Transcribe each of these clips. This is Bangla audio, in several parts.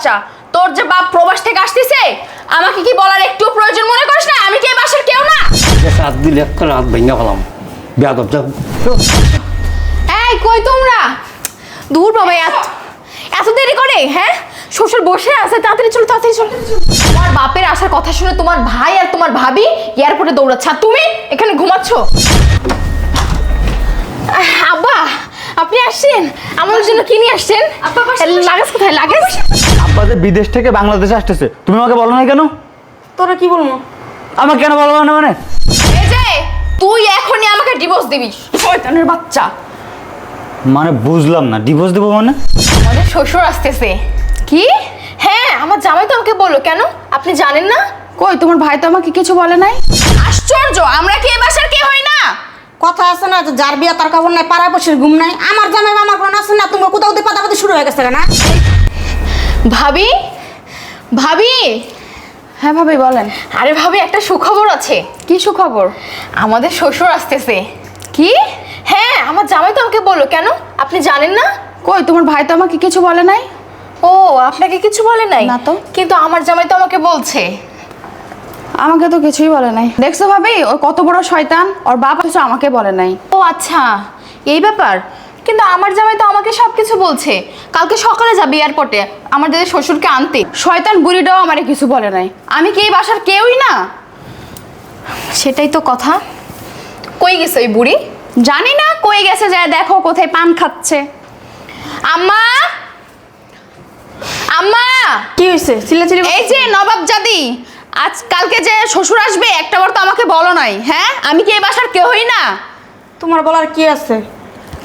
বাচ্চা তোর যে বাপ প্রবাস থেকে আসতেছে আমাকে কি বলার একটু প্রয়োজন মনে করিস না? আমি কি এই বাসার কেউ না? হাত দিলে একটা রাত ভেঙে গেলাম। বেয়াদব যা। এই কই তোমরা? দূর বাবা এত এত দেরি করে হ্যাঁ? শ্বশুর বসে আছে তাড়াতাড়ি চলো তাড়াতাড়ি চলো। তোমার বাপের আসার কথা শুনে তোমার ভাই আর তোমার ভাবি এয়ারপোর্টে দৌড়াচ্ছে। আর তুমি এখানে ঘুমাচ্ছ? আব্বা আপনি আসছেন? আমাদের জন্য কি নিয়ে আসছেন? লাগেজ কোথায়? লাগেজ? আব্বা যে বিদেশ থেকে বাংলাদেশে আসতেছে তুমি আমাকে বলো না কেন? তোরা কি বলব? আমাকে কেন বলব না মানে? এই যে তুই এখনই আমাকে ডিভোর্স দিবি। শয়তানের বাচ্চা। মানে বুঝলাম না ডিভোর্স দেবো মানে? আমাদের শ্বশুর আসতেছে। কি? হ্যাঁ আমার জামাই তো আমাকে বলল কেন? আপনি জানেন না? কই তোমার ভাই তো আমাকে কিছু বলে নাই? আশ্চর্য আমরা কি এ বাসার কে হই না? কথা আছে না যে যার বিয়া তার খবর নাই পাড়া বসে ঘুম নাই। আমার জামাই আমার কোনো আছে না তুমি কোথাও দিয়ে পাতাপাতি শুরু হয়ে গেছে না ভাবি? ভাবি? হ্যাঁ ভাবি বলেন। আরে ভাবি একটা সুখবর আছে। কি সুখবর? আমাদের শ্বশুর আসতেছে। কি? হ্যাঁ আমার জামাই তো আমাকে বলল কেন? আপনি জানেন না? কই তোমার ভাই তো আমাকে কিছু বলে নাই? ও আপনাকে কিছু বলে নাই? না তো। কিন্তু আমার জামাই তো আমাকে বলছে। আমাকে তো কিছুই বলে নাই। দেখছ ভাবি ওই কত বড় শয়তান ওর বাপ কিছু আমাকে বলে নাই। ও আচ্ছা এই ব্যাপার? কিন্তু আমার জামাই তো আমাকে সব কিছু বলছে। কালকে সকালে যাবি এয়ারপোর্টে আমাদের শ্বশুরকে আনতে। শয়তান বুড়িটাও আমারে কিছু বলে নাই। আমি কি এই বাসার কেউই না? সেটাই তো কথা। কই গেছে ওই বুড়ি? জানি না কই গেছে যায় দেখো কোথায় পান খাচ্ছে। আম্মা! আম্মা! কি হয়েছে চিল্লাচিল্লি এই যে নবাব জাদি আজ কালকে যে শ্বশুর আসবে একটা বার তো আমাকে বলো নাই হ্যাঁ? আমি কি এই বাসার কেউই না? তোমার বলার কি আছে?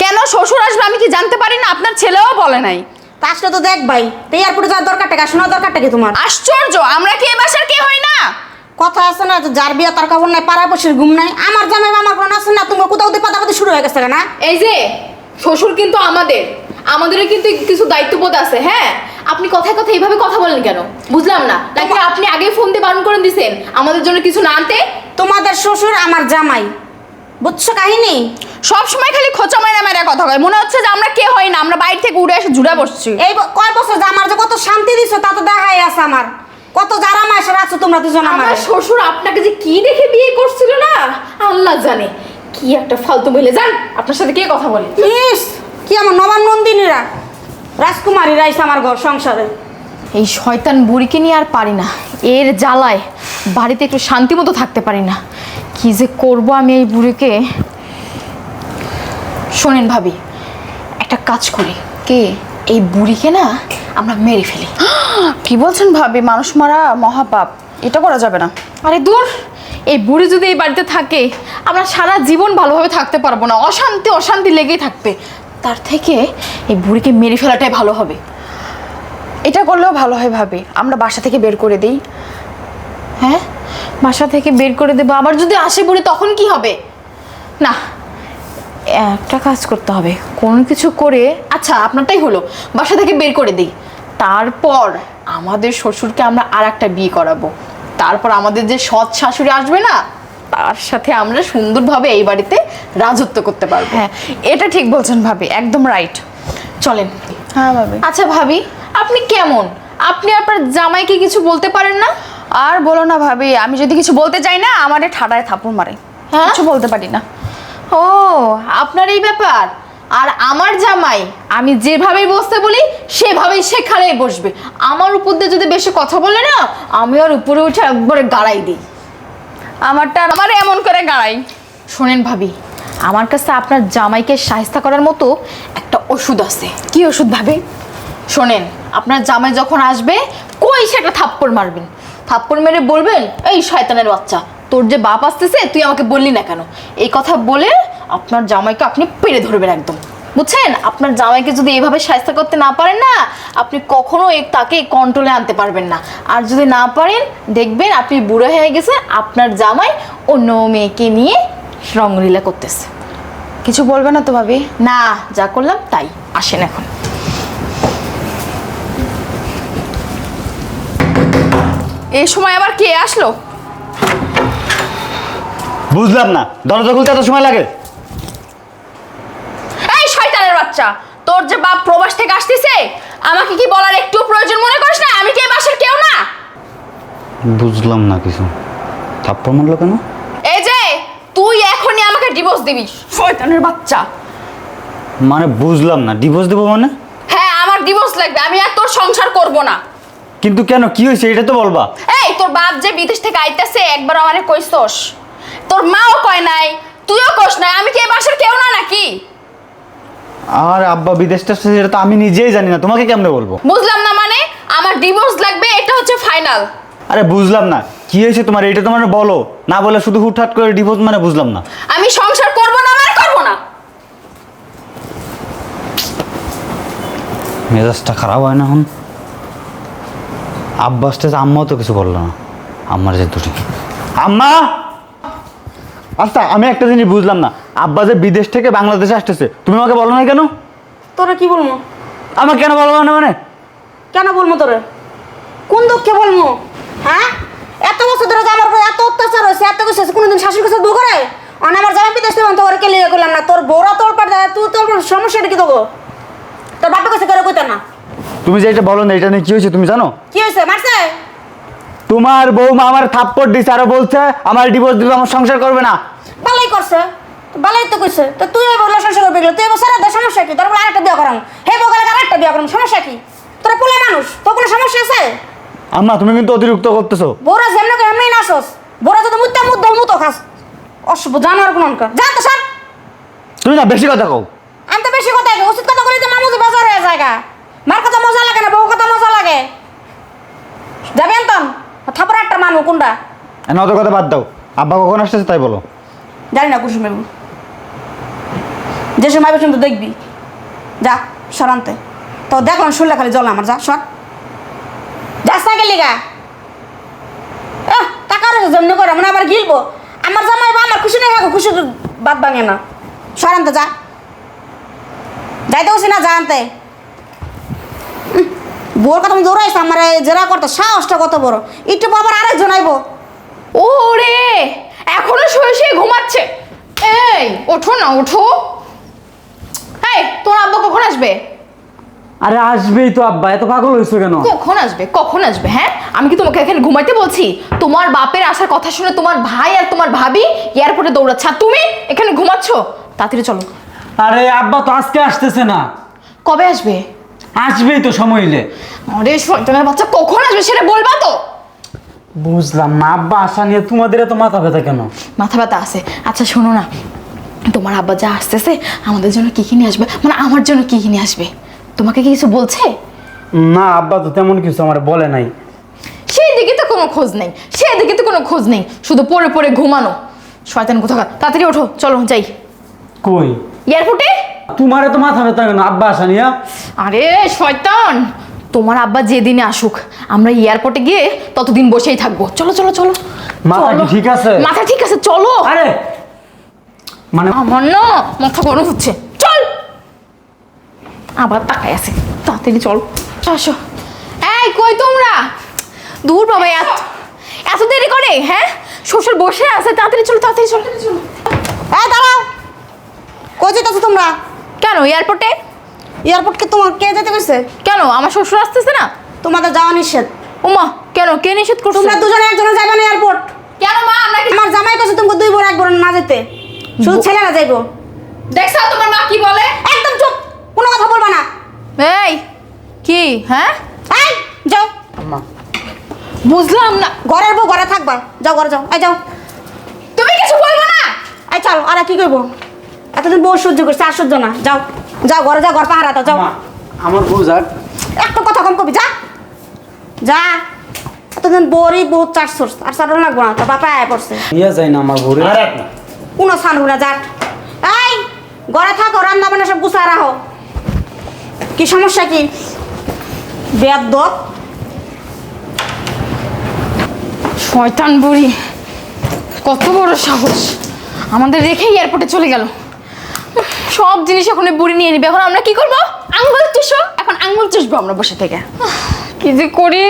কেন শ্বশুর আসবে আমি কি জানতে পারি না? আপনার ছেলেও বলে নাই। তা আসলে তো দেখ ভাই তো এয়ারপোর্টে যাওয়ার দরকারটা কি? শোনার দরকারটা কি তোমার? আশ্চর্য! আমরা কি এই বাসার কেউ হই না? কথা আছে না যে যার বিয়া তার খবর নাই পাড়া বসে ঘুম নাই। আমার জামাই বা আমার কোনো আছে না তুমি কোথাও দিয়ে পাতাপাতি শুরু হয়ে গেছে না এই যে শ্বশুর কিন্তু আমাদের। আমাদেরও কিন্তু কিছু দায়িত্ববোধ আছে হ্যাঁ? আপনি কথায় কথা এইভাবে কথা বলেন কেন? বুঝলাম না। নাকি আপনি আগেই ফোন দিয়ে বারণ করে দিছেন। আমাদের জন্য কিছু না আনতে? তোমাদের শ্বশুর আমার জামাই। বুঝছ কাহিনী? সব সময় খালি খোঁচা মাইরা মাইরা কথা কয়। মনে হচ্ছে যে আমরা কে হই না আমরা বাইরে থেকে উড়ে এসে জুড়ে বসছি। এই কয় বছর যে আমার যে কত শান্তি দিছো তা তো দেখাই আছে আমার। কত যারা মাসের আছো তোমরা দুজন আমার। আমার শ্বশুর আপনাকে যে কি দেখে বিয়ে করছিল না? আল্লাহ জানে। কি একটা ফালতু বলে। যান আপনার সাথে কে কথা বলে? ইস কি আমার নবান নন্দিনীরা। রাজকুমারী রাইস আমার ঘর সংসারে। এই শয়তান বুড়িকে নিয়ে আর পারি না। এর জ্বালায় বাড়িতে একটু শান্তি মতো থাকতে পারি না। কি যে করব আমি এই বুড়িকে? শোনেন ভাবি একটা কাজ করি। কে? এই বুড়িকে না আমরা মেরে ফেলি। কি বলছেন ভাবি? মানুষ মারা মহাপাপ। এটা করা যাবে না। আরে দূর! এই বুড়ি যদি এই বাড়িতে থাকে আমরা সারা জীবন ভালোভাবে থাকতে পারব না। অশান্তি অশান্তি লেগেই থাকবে। তার থেকে এই বুড়িকে মেরে ফেলাটাই ভালো হবে। এটা করলেও ভালো হয় ভাবে। আমরা বাসা থেকে বের করে দিই। হ্যাঁ? বাসা থেকে বের করে দেবো। আবার যদি আসে বুড়ি তখন কি হবে? না একটা কাজ করতে হবে। কোনো কিছু করে আচ্ছা আপনারটাই হলো। বাসা থেকে বের করে দিই। তারপর আমাদের শ্বশুরকে আমরা আর একটা বিয়ে করাবো। তারপর আমাদের যে সৎ শাশুড়ি আসবে না তার সাথে আমরা সুন্দরভাবে এই বাড়িতে রাজত্ব করতে পারব। হ্যাঁ এটা ঠিক বলছেন ভাবি একদম রাইট চলেন। হ্যাঁ ভাবি। আচ্ছা ভাবি আপনি কেমন? আপনি আপনার জামাইকে কিছু বলতে পারেন না? আর বলো না ভাবি আমি যদি কিছু বলতে চাই না আমারে ঠাডায় থাপুর মারে। হ্যাঁ? কিছু বলতে পারি না। ও আপনার এই ব্যাপার? আর আমার জামাই আমি যেভাবেই বসতে বলি সেভাবেই সেখানে বসবে। আমার উপর দিয়ে যদি বেশি কথা বলে না আমি আর উপরে উঠে একবারে গাড়াই দিই। আমারটা আমার এমন করে গাড়াই। শোনেন ভাবি আমার কাছে আপনার জামাইকে সাহিস্তা করার মতো একটা ওষুধ আছে। কি ওষুধ ভাবি? শোনেন আপনার জামাই যখন আসবে কই সেটা থাপ্পড় মারবেন? থাপ্পড় মেরে বলবেন এই শয়তানের বাচ্চা তোর যে বাপ আসতেছে তুই আমাকে বললি না কেন? এই কথা বলে আপনার জামাইকে আপনি পেরে ধরবেন একদম। বুঝছেন? আপনার জামাইকে যদি এইভাবে সাহায্য করতে না পারেন না আপনি কখনো তাকে কন্ট্রোলে আনতে পারবেন না। আর যদি না পারেন দেখবেন আপনি বুড়ো হয়ে গেছে আপনার জামাই অন্য মেয়েকে নিয়ে রঙলীলা করতেছে। কিছু বলবে না তো ভাবি? না যা করলাম তাই। আসেন এখন। এই সময় আবার কে আসলো? বুঝলাম না। দরজা খুলতে এত সময় লাগে? বাচ্চা তোর যে বাপ প্রবাস থেকে আসতেছে আমাকে কি বলার একটু প্রয়োজন মনে করিস না? আমি কি এই বাসার কেউ না? বুঝলাম না কিছু। থাপ্পড় মারলো কেন? এই যে তুই এখনই আমাকে ডিভোর্স দিবি শয়তানের বাচ্চা। মানে বুঝলাম না ডিভোর্স দেবো মানে? হ্যাঁ আমার ডিভোর্স লাগবে আমি আর তোর সংসার করব না। কিন্তু কেন কি হয়েছে? এটা তো বলবা। এই তোর বাপ যে বিদেশ থেকে আইতাছে একবার আমারে কইছস তোর মাও কয় নাই তুইও কস নাই আমি কি এই বাসার কেউ না নাকি? আর আব্বা বিদেশটা সেটা তো আমি নিজেই জানি না। তোমাকে কেমনে বলব? বুঝলাম না মানে আমার ডিভোর্স লাগবে এটা হচ্ছে ফাইনাল আরে বুঝলাম না। কি হয়েছে তোমার? এটা তোমার বলো। না বলে শুধু হুটহাট করে ডিভোর্স মানে বুঝলাম না। আমি সংসার করব না মানে করব না। মেজাজটা খারাপ হয় না এখন। আব্বা স্টেজ আম্মাও তো কিছু বলল না। আম্মার যে দুটি। আম্মা! আচ্ছা আমি একটা জিনিস বুঝলাম না। আব্বা যে বিদেশ থেকে বাংলাদেশে আসতেছে তুমি আমাকে বলো না কেন? তোরা কি বলব? আমাকে কেন বলব না মানে? কেন বলব তোরে? কোন দুঃখে বলব? হ্যাঁ? এত বছর ধরে আমার উপর এত অত্যাচার হয়েছে এত কিছু হয়েছে কোনোদিন শাশুড়ি কাছে দু করে অন আমার জামা বিদেশ থেকে তোর কে লিয়ে করলাম না তোর বউরা তোর পার দেয় তুই তোর সমস্যাটা কি দেবো তোর বাপের কাছে করে কইতে না। তুমি যে এটা বলো না এটা নিয়ে কি হয়েছে তুমি জানো? কি হয়েছে? মারছে? তোমার বৌমা আমার থাপ্পড় দিছে আরও বলছে আমার ডিভোর্স দিবে আমার সংসার করবে না। ভালোই করছে। বালাই তো কইছে তো তুই এবার সংসার করবি গেলে তুই এবার সারা দেয় সমস্যা কি? তোর বলে আরেকটা বিয়ে করাম হে বউ গেলে আরেকটা বিয়ে করাম সমস্যা কি? তোরা পোলা মানুষ তোর কোনো সমস্যা আছে? আম্মা তুমি কিন্তু অতিরিক্ত করতেছো। বউরা যেমন এমনি নাচস বউরা যদি মুদ্দা মুদ্দা মুতো খাস অশুভ জানোয়ার কোন অনকা যা তো সব। তুমি না বেশি কথা কও। আমি তো বেশি কথা কই, উচিত কথা বলি তো মামুজি বেজার হয়ে জায়গা মার কথা মজা লাগে না বউ কথা মজা লাগে। যাবেন তো থাপড় একটা মানু কোনটা? এনে অত কথা বাদ দাও। আব্বা কখন আসতেছে তাই বলো। জানি না কুসুম বাবু যে সময় বেশি তো দেখবি। যা সরান্তে তো দেখলাম শুনলে খালি জল আমার, যা, সর। যাস না গেলি গা। জন্য করে আবার গিলবো। আমার জামাই বা আমার খুশি নেই থাকো খুশি বাদ ভাঙে না। সরান্তে যা। যাইতে বসি না জানতে বোর কথা দৌড়াইছি, আমার জেরা করতে, সাহসটা কত বড়। একটু বাবার আরেকজন আইবো। ওরে, এখনও শুয়ে শুয়ে ঘুমাচ্ছে। এই, ওঠো না, ওঠো। এই তোর আব্বা কখন আসবে? আরে আসবেই তো আব্বা এত পাগল কেন? কখন আসবে? কখন আসবে হ্যাঁ? আমি কি তোমাকে এখানে ঘুমাইতে বলছি? তোমার বাপের আসার কথা শুনে তোমার ভাই আর তোমার ভাবি এয়ারপোর্টে দৌড়াচ্ছে। আর তুমি এখানে ঘুমাচ্ছ? তাড়াতাড়ি চলো। আরে আব্বা তো আজকে আসতেছে না। কবে আসবে? আসবেই তো সময় হইলে। আরে শয়তানের বাচ্চা কখন আসবে সেটা বলবা তো? বুঝলাম না আব্বা আসা নিয়ে তোমাদের এত মাথা ব্যথা কেন? মাথা ব্যথা আছে। আচ্ছা শোনো না। তোমার আব্বা যা আসতেছে আমাদের জন্য কি কি নিয়ে আসবে? মানে আমার জন্য কি কি নিয়ে আসবে? তোমাকে কি কিছু বলছে? না আব্বা তো তেমন কিছু আমার বলে নাই। সেই দিকে তো কোনো খোঁজ নেই সেই দিকে তো কোনো খোঁজ নেই। শুধু পড়ে পড়ে ঘুমানো। শয়তান কোথাকার? তাড়াতাড়ি ওঠো চলো যাই। কই? এয়ারপোর্টে? তোমার তো মাথা ব্যথা কেন আব্বা আসা নিয়ে? আরে শয়তান! তোমার আব্বা যেদিনে আসুক আমরা এয়ারপোর্টে গিয়ে ততদিন বসেই থাকব। চলো চলো চলো। মাথা কি ঠিক আছে? মাথা ঠিক আছে চলো। আরে মানে আমার না মাথা গরম হচ্ছে। চল! আবার তাকাই আছে। তাড়াতাড়ি চল। আসো। এই কই তোমরা? দূর বাবা এত এত দেরি করে? হ্যাঁ? শ্বশুর বসে আছে তাড়াতাড়ি চলো তাড়াতাড়ি চলো। এই দাঁড়াও। কই যেতেছো তোমরা? কেন এয়ারপোর্টে? এয়ারপোর্ট কে তোমার কে যেতে কইছে? কেন আমার শ্বশুর আসতেছে না? তোমাদের যাওয়া নিষেধ। ওমা কেন কে নিষেধ করছ? তোমরা দুজনে একজনে যাবে না এয়ারপোর্ট? কেন মা আমরা কি আমার জামাই কইছে তোমাকে দুই বোন এক বোন না যেতে। শুধু ছেলেরা যাইবো। দেখছ তোমার মা কি বলে? একদম চুপ কোনো কথা বলবা না। এই কি? হ্যাঁ? এই যাও। আম্মা। বুঝলাম না। ঘরের বউ ঘরে থাকবা। যাও ঘরে যাও। এই যাও। তুমি কিছু বলব না? এই চল আর কি কইবো? এতদিন বউ সহ্য করছে আর সহ্য না। যাও যাও ঘরে যাও ঘর পাহারা দাও যাও। আমার বউ যাক। একটা কথা কম কবি যা। যা। এতদিন বউরই বহুত চাষ আর চাটন লাগবো না তো বাপা আয় পড়ছে। ইয়া যায় না আমার বউরে। কোনো সান না যাট এই, ঘরে থাকো, রান্না বান্না সব গুছায় রাখো। কি সমস্যা কি? বেদ শয়তান বুড়ি, কত বড় সাহস। আমাদের রেখে এয়ারপোর্টে চলে গেল। সব জিনিস এখন বুড়ি নিয়ে নিবে। এখন আমরা কি করব? আঙ্গুল চুষো। এখন আঙ্গুল চুষবো আমরা বসে থেকে। কি যে করি?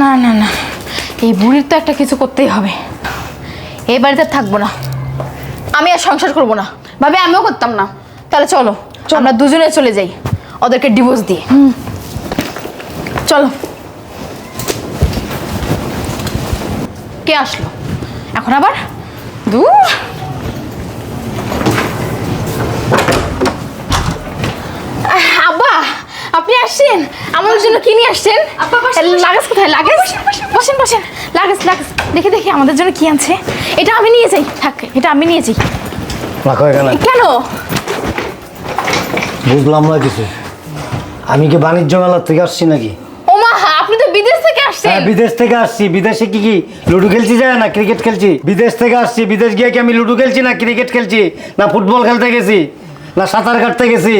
না না না। এই বুড়ির তো একটা কিছু করতেই হবে। এই বাড়িতে থাকব না। আমি আর সংসার করব না। ভাবে আমিও করতাম না। তাহলে চলো আমরা দুজনে চলে যাই। ওদেরকে ডিভোর্স দিয়ে। চলো। কে আসলো? এখন আবার? দূর। আব্বা আপনি আসছেন? আমার জন্য কি নিয়ে আসছেন? লাগেজ কোথায়? লাগেজ? বসেন বসেন। লাগেজ লাগেজ দেখে দেখি আমাদের জন্য কি আনছে। এটা আমি নিয়ে যাই। থাক এটা আমি নিয়ে যাই। রাখো এখানে। কেন? বুঝলাম না কিছু। আমি কি বাণিজ্য মেলার থেকে আসছি নাকি? ওমা আপনি তো বিদেশ থেকে হ্যাঁ আসছেন বিদেশ থেকে আসছি। বিদেশে কি কি? লুডো খেলছি যায় না? ক্রিকেট খেলছি। বিদেশ থেকে আসছি। বিদেশ গিয়ে কি আমি লুডো খেলছি না ক্রিকেট খেলছি? না ফুটবল খেলতে গেছি? না সাঁতার কাটতে গেছি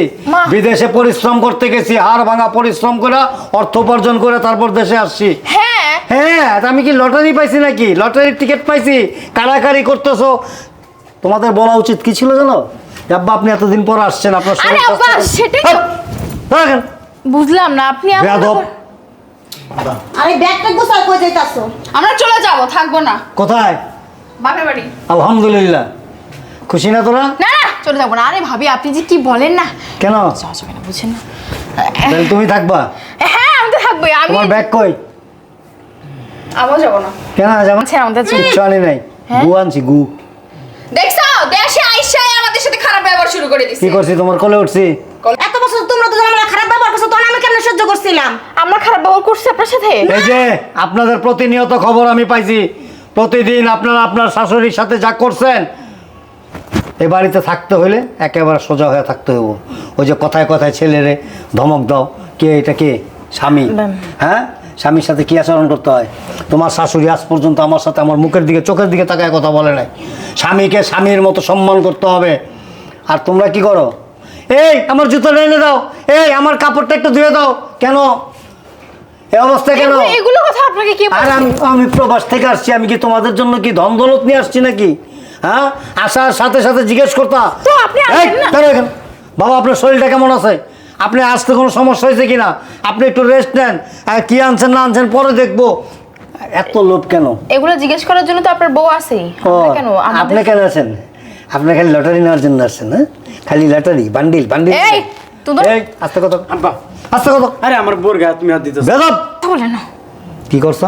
বিদেশে পরিশ্রম করতে গেছি হাড় ভাঙা পরিশ্রম করে অর্থ উপার্জন করে তারপর দেশে আসছি। হ্যাঁ। হ্যাঁ আমি কি লটারি পাইছি নাকি? লটারির টিকিট পাইছি কারাকারি করতেছো। তোমাদের বলা উচিত কি ছিল জানো? আব্বা আপনি এতদিন পর আসছেন আপনার আরে আব্বা সেটাই হাপ! বুঝলাম না আপনি আরে ব্যাগটা কই যাইতাছো? আমরা চলে যাব থাকব না। কোথায়? বাপের বাড়ি। আলহামদুলিল্লাহ। খুশি না তোরা? না না চলে যাব না। আরে ভাবি আপনি যে কি বলেন না? কেন? যাওয়া যাবে না বুঝছেন না। তাহলে তুমি থাকবা? হ্যাঁ আমি তো থাকবোই আমি তোমার ব্যাগ কই? আমও যাব না। কেন যাব আচ্ছা, আমাদের কিচ্ছু আনি নাই। হ্যাঁ? গু আনছি গু। দেখছ? দেশে আইসাই আমাদের সাথে খারাপ ব্যবহার শুরু করে দিছে। কি করছি তোমার? কলে উঠছি। এত বছর তোমরা দুজন আমরা খারাপ ব্যবহার করছ তখন আমি কেমনে সহ্য করছিলাম? আমরা খারাপ ব্যবহার করছি আপনার সাথে? এই যে আপনাদের প্রতিনিয়ত খবর আমি পাইছি। প্রতিদিন আপনারা আপনার শাশুড়ির সাথে যা করছেন এ বাড়িতে থাকতে হলে একেবারে সোজা হয়ে থাকতে হব ওই যে কথায় কথায় ছেলেরে ধমক দাও কে এটা কে? স্বামী। হ্যাঁ? স্বামীর সাথে কী আচরণ করতে হয়? তোমার শাশুড়ি আজ পর্যন্ত আমার সাথে আমার মুখের দিকে চোখের দিকে তাকায় কথা বলে নাই। স্বামীকে স্বামীর মতো সম্মান করতে হবে। আর তোমরা কি করো? এই আমার জুতোটা এনে দাও। এই আমার কাপড়টা একটু ধুয়ে দাও। কেন? এই অবস্থা কেন? এগুলো কথা আপনাকে কে আর আমি আমি প্রবাস থেকে আসছি আমি কি তোমাদের জন্য কি ধন দৌলত নিয়ে আসছি নাকি? হ্যাঁ? আসার সাথে সাথে জিজ্ঞেস করতা। তো আপনি এই, না। দাঁড়াও এখানে। বাবা আপনার শরীরটা কেমন আছে? আপনি আসতে কোনো সমস্যা হয়েছে কিনা? আপনি একটু রেস্ট নেন। আর কি আনছেন না আনছেন পরে দেখব। এত লোভ কেন? এগুলো জিজ্ঞেস করার জন্য তো আপনার বউ আছে ও আমরা কেন আপনি কেন আছেন? আপনি খালি লটারি নেওয়ার জন্য আসছেন হ্যাঁ? খালি লটারি বান্ডিল বান্ডিল এই, তুই- এই আস্তে কত আব্বা। আস্তে কত আরে আমার বোর গায়ে তুমি হাত দিতেছ। বেদব! কথা বলে না। কি করছ?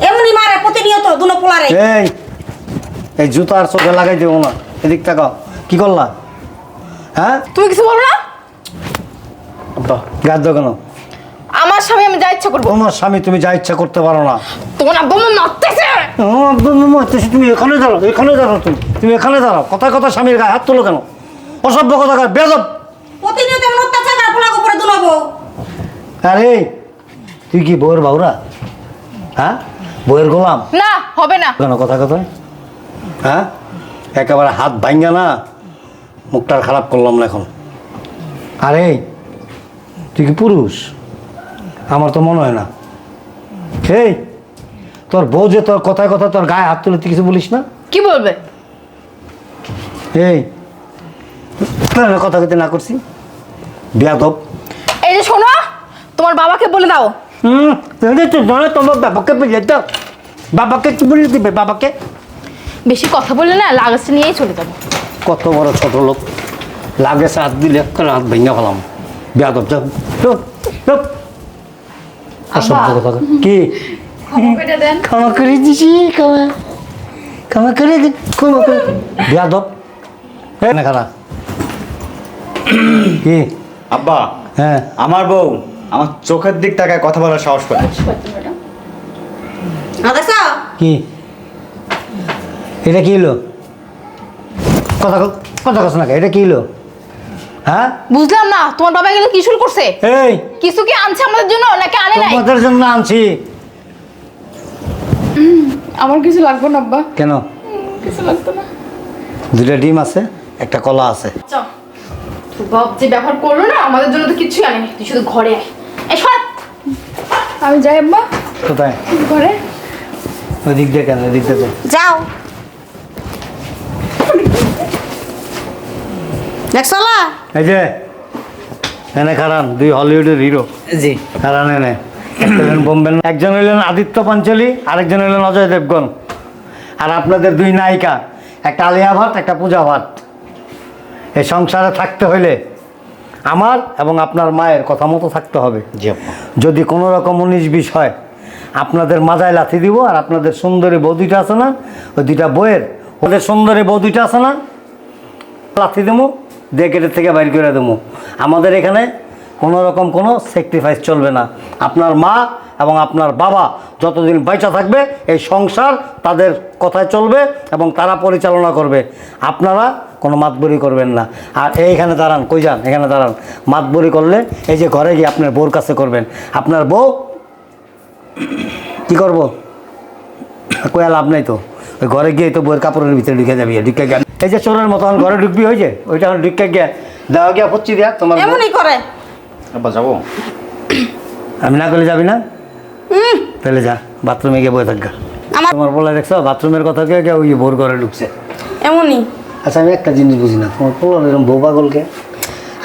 এমনি মারে প্রতিনিয়ত দুনো পোলারে। এই এই জুতো আর চোখে লাগাই দেবো না। এদিক তাকাও। কি করলা? হ্যাঁ? তুমি কিছু বলো না। আব্বা গাছ কেন? আমার স্বামী আমি যা ইচ্ছা করব। তোমার স্বামী তুমি যা ইচ্ছা করতে পারো না। তোমার আব্বু আমার নাচতেছে ও, আব্বা, মামা, তো তুমি এখানে দাঁড়াও এখানে দাঁড়াও তুমি। তুমি এখানে দাঁড়াও। কথা কথা স্বামীর গায়ে হাত তোলো কেন? অসভ্য কথা বেদব প্রতিনিয়ত এমন অত্যাচার করে পোলার উপরে দুনবো আরে তুই কি বউয়ের বাউরা? হ্যাঁ? বউয়ের গোলাম? না হবে না। কেন কথা কথা? হ্যাঁ? একেবারে হাত ভাঙ্গা না মুখটা আর খারাপ করলাম না এখন। আরে তুই কি পুরুষ? আমার তো মনে হয় না। এই তোর বউ যে তোর কথায় কথা তোর গায়ে হাত তুলে তুই কিছু বলিস না? কি বলবে? এই কথা কইতে না করছি। বিয়াদব। এই যে শোনো তোমার বাবাকে বলে দাও। হুম তাহলে তো জানো তোমার বাবাকে বলে দাও। বাবাকে কি বলে দিবে বাবাকে? বেশি কথা বললে না লাগেজটা নিয়েই চলে যাব। কত বড় ছোট লোক। লাগে হাত দিলে করে হাত ভেঙে ফেলাম। বেয়াদব যাও। কি? ক্ষমা করে দিছি ক্ষমা। ক্ষমা করে দি ক্ষমা করে বেয়াদব না খারাপ কি? আব্বা। হ্যাঁ। আমার বউ আমার চোখের দিক তাকায় কথা বলার সাহস দেখছ কি? এটা কি হলো? কথা ক- কথা না এটা কি হলো? হ্যাঁ? বুঝলাম না তোমার বাবা এগুলো কি শুরু করছে? এই! কিছু কি আনছে আমাদের জন্য নাকি আনে নাই? তোমাদের জন্য আনছি। আমার কিছু লাগবে না আব্বা। কেন? কিছু লাগতো না। দুটা ডিম আছে একটা কলা আছে। বাপ যে ব্যবহার করল না আমাদের জন্য তো কিছুই আনেনি। তুই শুধু ঘরে আয়। এই সর! আমি যাই আব্বা। কোথায়? ঘরে। ওই দিক দিয়ে কেন? ওই দিক দিয়ে যাও। দেখছলা এই যে এনে খারান দুই হলিউডের হিরো জি। খারান এনে। বোম্বেন একজন হইলেন আদিত্য পাঞ্চলি আরেকজন হইলেন অজয় দেবগন। আর আপনাদের দুই নায়িকা একটা আলিয়া ভাট একটা পূজা ভাট। এই সংসারে থাকতে হইলে আমার এবং আপনার মায়ের কথা মতো থাকতে হবে। জি যদি কোনো রকম উনিশ বিশ হয় আপনাদের মাজায় লাথি দিব আর আপনাদের সুন্দরী বউ দুইটা আছে না ওই দুইটা বইয়ের ওদের সুন্দরী বউ দুইটা আছে না লাথি দেবো। দিয়ে গেটের থেকে বাইর করে দেবো। আমাদের এখানে কোনো রকম কোনো স্যাক্রিফাইস চলবে না। আপনার মা এবং আপনার বাবা যতদিন বাইচা থাকবে, এই সংসার তাদের কথায় চলবে এবং তারা পরিচালনা করবে। আপনারা কোনো মাতবরি করবেন না। আর এইখানে দাঁড়ান, কই যান? এখানে দাঁড়ান। মাতবরি করলে এই যে ঘরে গিয়ে আপনার বউর কাছে করবেন। আপনার বউ কি করব? কয়া লাভ নাই তো। ওই ঘরে গিয়ে তো বইয়ের কাপড়ের ভিতরে ঢুকে যাবি। ঢুকে গিয়ে এই যে চোরের মতো ঘরে ঢুকবি হয়েছে? ওইটা এখন ঢুকে গিয়া দেওয়া গিয়া পচ্ছি দিয়া তোমার এমনই করে। আব্বা যাব? আমি না করলে যাবি না? তাহলে যা বাথরুমে গিয়ে বয়ে থাকা আমার তোমার বলে দেখছ বাথরুমের কথা কে কে ওই ভোর ঘরে ঢুকছে। এমনই। আচ্ছা আমি একটা জিনিস বুঝি না তোমার পোলার এরকম বউ পাগলকে?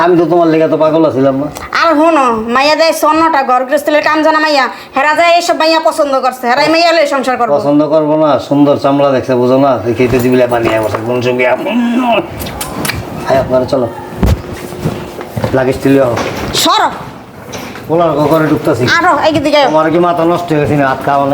আমি তো তোমার লেগে তো পাগল আছিলাম না। আর হুনো মাইয়া দেয় স্বর্ণটা ঘর গৃহস্থলের কাম জানা মাইয়া হেরা যায় এইসব মাইয়া পছন্দ করছে হেরাই মাইয়া লই সংসার করব। পছন্দ করব না সুন্দর চামড়া দেখছে বুঝো না দেখেই তো দিবিলে বানিয়ে বসে কোন সঙ্গে হ্যাঁ আপনারা চলো। লাগিস তুলিও সর। পোলার ঘরে ঢুকতেছি। আরও এই দিকে তোমার কি মাথা নষ্ট হয়ে গেছে না হাত খাওয়া